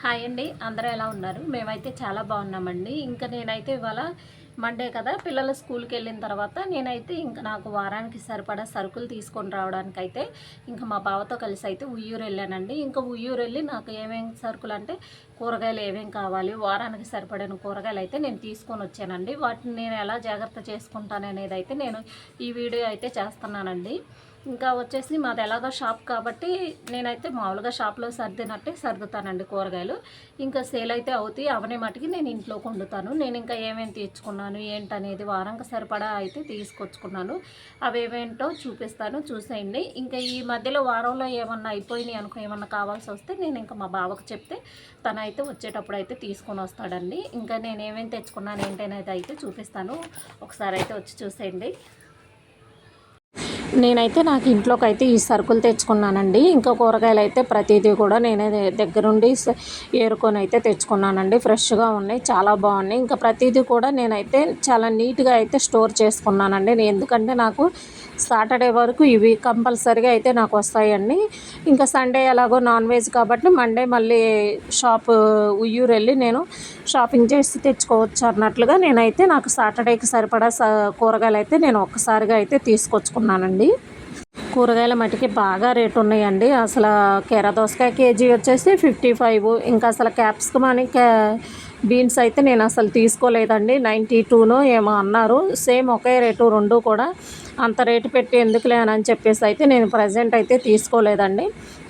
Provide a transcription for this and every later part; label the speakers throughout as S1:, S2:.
S1: Hi అండి. అందరూ ఎలా ఉన్నారు? మేమైతే చాలా బాగున్నామండి. ఇంకా నేనైతే ఇవాళ మండే కదా పిల్లలు స్కూల్కి వెళ్ళిన తర్వాత నేనైతే ఇంకా నాకు వారానికి సరిపడా సరుకులు తీసుకొని రావడానికి అయితే ఇంకా మా బావతో కలిసి అయితే ఉయ్యూరు వెళ్ళానండి. ఇంకా ఉయ్యూరు వెళ్ళి నాకు ఏమేమి సరుకులు అంటే కూరగాయలు ఏమేమి కావాలి వారానికి సరిపడిన కూరగాయలు అయితే నేను తీసుకొని వచ్చానండి. వాటిని నేను ఎలా జాగ్రత్త చేసుకుంటాను అనేది అయితే నేను ఈ వీడియో అయితే చేస్తున్నానండి. ఇంకా వచ్చేసి మాది ఎలాగో షాప్ కాబట్టి నేనైతే మామూలుగా షాప్లో సర్దినట్టే సర్దుతానండి కూరగాయలు. ఇంకా సేల్ అయితే అవుతాయి అవనే మటుకి నేను ఇంట్లో వండుతాను నేను ఇంకా ఏమేమి తెచ్చుకున్నాను ఏంటనేది వారంకి సరిపడా అయితే తీసుకొచ్చుకున్నాను. అవి ఏమేంటో చూపిస్తాను చూసేయండి. ఇంకా ఈ మధ్యలో వారంలో ఏమన్నా అయిపోయినాయి అనుకో ఏమన్నా కావాల్సి వస్తే నేను ఇంకా మా బావకు చెప్తే తను అయితే వచ్చేటప్పుడు అయితే తీసుకొని వస్తాడండి. ఇంకా నేను ఏమేమి తెచ్చుకున్నాను ఏంటనేది అయితే చూపిస్తాను. ఒకసారి అయితే వచ్చి చూసేయండి. నేనైతే నాకు ఇంట్లోకి అయితే ఈ సరుకులు తెచ్చుకున్నానండి. ఇంకా కూరగాయలు అయితే ప్రతిదీ కూడా నేనే దగ్గరుండి ఏరుకొని అయితే తెచ్చుకున్నానండి. ఫ్రెష్గా ఉన్నాయి చాలా బాగున్నాయి. ఇంకా ప్రతిదీ కూడా నేనైతే చాలా నీట్గా అయితే స్టోర్ చేసుకున్నానండి. నేను ఎందుకంటే నాకు సాటర్డే వరకు ఇవి కంపల్సరీగా అయితే నాకు వస్తాయండి. ఇంకా సండే ఎలాగో నాన్ వెజ్ కాబట్టి మండే మళ్ళీ షాప్ ఉయ్యూరు వెళ్ళి నేను షాపింగ్ చేసి తెచ్చుకోవచ్చు అన్నట్లుగా నేనైతే నాకు సాటర్డేకి సరిపడా స కూరగాయలు అయితే నేను ఒక్కసారిగా అయితే తీసుకొచ్చుకున్నానండి. కూరగాయల మటుకి బాగా రేటు ఉన్నాయండి. అసలు కీర దోసకాయ కేజీ వచ్చేసి ఫిఫ్టీ ఫైవ్. ఇంకా అసలు క్యాప్సికమ్ అని క్యా బీన్స్ అయితే నేను అసలు తీసుకోలేదండి. నైంటీ టూనో ఏమో అన్నారు. సేమ్ ఒకే రేటు రెండు కూడా. అంత రేటు పెట్టి ఎందుకులే అని చెప్పేసి అయితే నేను ప్రజెంట్ అయితే తీసుకోలేదండి.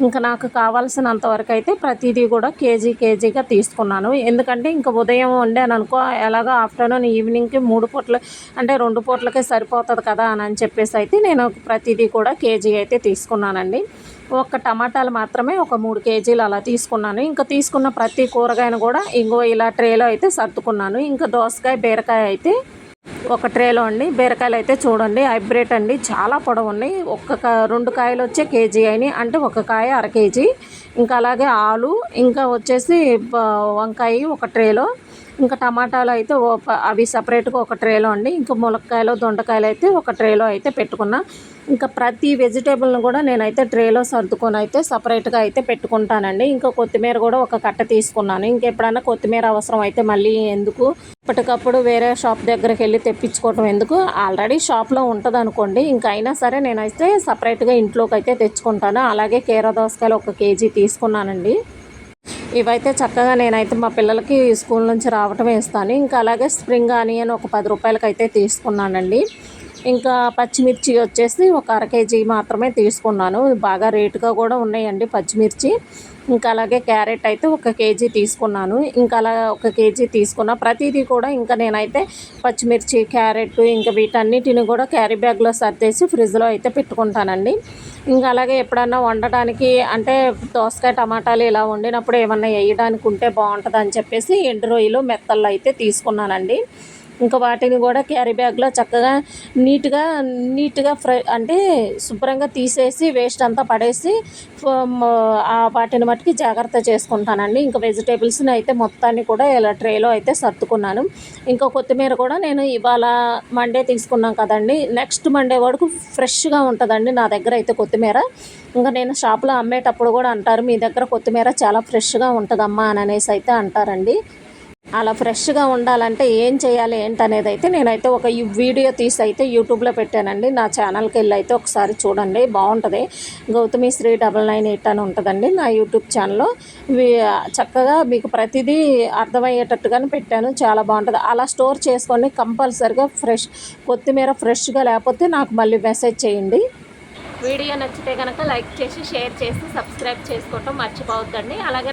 S1: ఇంకా నాకు కావాల్సినంత వరకు అయితే ప్రతిదీ కూడా కేజీ కేజీగా తీసుకున్నాను. ఎందుకంటే ఇంకా ఉదయం వండాను అనుకో ఎలాగో ఆఫ్టర్నూన్ ఈవినింగ్కి మూడు పూట్ల అంటే రెండు పూట్లకే సరిపోతుంది కదా అని చెప్పేసి అయితే నేను ప్రతిదీ కూడా కేజీ అయితే తీసుకున్నానండి. ఒక్క టమాటాలు మాత్రమే ఒక మూడు కేజీలు అలా తీసుకున్నాను. ఇంకా తీసుకున్న ప్రతి కూరగాయను కూడా ఇంకో ఇలా ట్రేలో అయితే సర్దుకున్నాను. ఇంకా దోసకాయ బీరకాయ అయితే ఒక ట్రేలో అండి. బీరకాయలు అయితే చూడండి హైబ్రిడ్ అండి. చాలా పొడవు ఉన్నాయి ఒక్క రెండు కాయలు వచ్చే కేజీ అయినాయి. అంటే ఒక కాయ అర కేజీ. ఇంకా అలాగే ఆలు ఇంకా వచ్చేసి వంకాయ ఒక ట్రేలో ఇంకా టమాటాలు అయితే ఓ అవి సపరేట్గా ఒక ట్రేలో అండి. ఇంకా ములక్కాయలు దొండకాయలు అయితే ఒక ట్రేలో అయితే పెట్టుకున్నా. ఇంకా ప్రతి వెజిటేబుల్ని కూడా నేనైతే ట్రేలో సర్దుకొని అయితే సపరేట్గా అయితే పెట్టుకుంటానండి. ఇంకా కొత్తిమీర కూడా ఒక కట్ట తీసుకున్నాను. ఇంకెప్పుడైనా కొత్తిమీర అవసరం అయితే మళ్ళీ ఎందుకు? ఇప్పటికప్పుడు వేరే షాప్ దగ్గరికి వెళ్ళి తెప్పించుకోవటం ఎందుకు? ఆల్రెడీ షాప్లో ఉంటుంది అనుకోండి ఇంకా అయినా సరే నేనైతే సపరేట్గా ఇంట్లోకి అయితే తెచ్చుకుంటాను. అలాగే కీర దోసకాయలు ఒక కేజీ తీసుకున్నానండి. ఇవైతే చక్కగా నేనైతే మా పిల్లలకి స్కూల్ నుంచి రావటం వేస్తాను ఇంకా అలాగే స్ప్రింగ్ ఆనియన్ ఒక పది రూపాయలకి అయితే తీసుకున్నానండి. ఇంకా పచ్చిమిర్చి వచ్చేసి ఒక అర కేజీ మాత్రమే తీసుకున్నాను. బాగా రేటుగా కూడా ఉన్నాయండి పచ్చిమిర్చి. ఇంకా అలాగే క్యారెట్ అయితే ఒక కేజీ తీసుకున్నాను. ఇంకా అలా ఒక కేజీ తీసుకున్న ప్రతిదీ కూడా ఇంకా నేనైతే పచ్చిమిర్చి క్యారెట్ ఇంకా వీటన్నిటిని కూడా క్యారీ బ్యాగ్లో సర్దేసి ఫ్రిడ్జ్లో అయితే పెట్టుకుంటానండి. ఇంకా అలాగే ఎప్పుడన్నా వండటానికి అంటే దోసకాయ టమాటాలు ఇలా వండినప్పుడు ఏమన్నా వేయడానికి ఉంటే బాగుంటుంది అని చెప్పేసి ఎండు రొయ్యలు మెత్తళ్ళు అయితే తీసుకున్నానండి. ఇంకా వాటిని కూడా క్యారీ బ్యాగ్లో చక్కగా నీట్గా నీట్గా ఫ్రై అంటే శుభ్రంగా తీసేసి వేస్ట్ అంతా పడేసి వాటిని మట్టుకి జాగ్రత్త చేసుకుంటానండి. ఇంకా వెజిటేబుల్స్ని అయితే మొత్తాన్ని కూడా ఇలా ట్రేలో అయితే సర్దుకున్నాను. ఇంకా కొత్తిమీర కూడా నేను ఇవాళ మండే తీసుకున్నాం కదండి. నెక్స్ట్ మండే వరకు ఫ్రెష్గా ఉంటుందండి నా దగ్గర అయితే కొత్తిమీర. ఇంకా నేను షాప్లో అమ్మేటప్పుడు కూడా అంటారు మీ దగ్గర కొత్తిమీర చాలా ఫ్రెష్గా ఉంటుందమ్మా అని అనేసి అయితే అంటారండి. అలా ఫ్రెష్గా ఉండాలంటే ఏం చేయాలి ఏంటనేది అయితే నేనైతే ఒక వీడియో తీసి అయితే యూట్యూబ్లో పెట్టానండి. నా ఛానల్కి వెళ్ళి అయితే ఒకసారి చూడండి బాగుంటుంది. Gautami Sri double nine eight అని ఉంటుందండి నా యూట్యూబ్ ఛానల్లో చక్కగా మీకు ప్రతిదీ అర్థమయ్యేటట్టుగానే పెట్టాను చాలా బాగుంటుంది. అలా స్టోర్ చేసుకొని కంపల్సరిగా ఫ్రెష్ కొత్తిమీర ఫ్రెష్గా లేకపోతే నాకు మళ్ళీ మెసేజ్ చేయండి. వీడియో నచ్చితే కనుక లైక్ చేసి షేర్ చేసి సబ్స్క్రైబ్ చేసుకోవటం మర్చిపోవద్దండి. అలాగే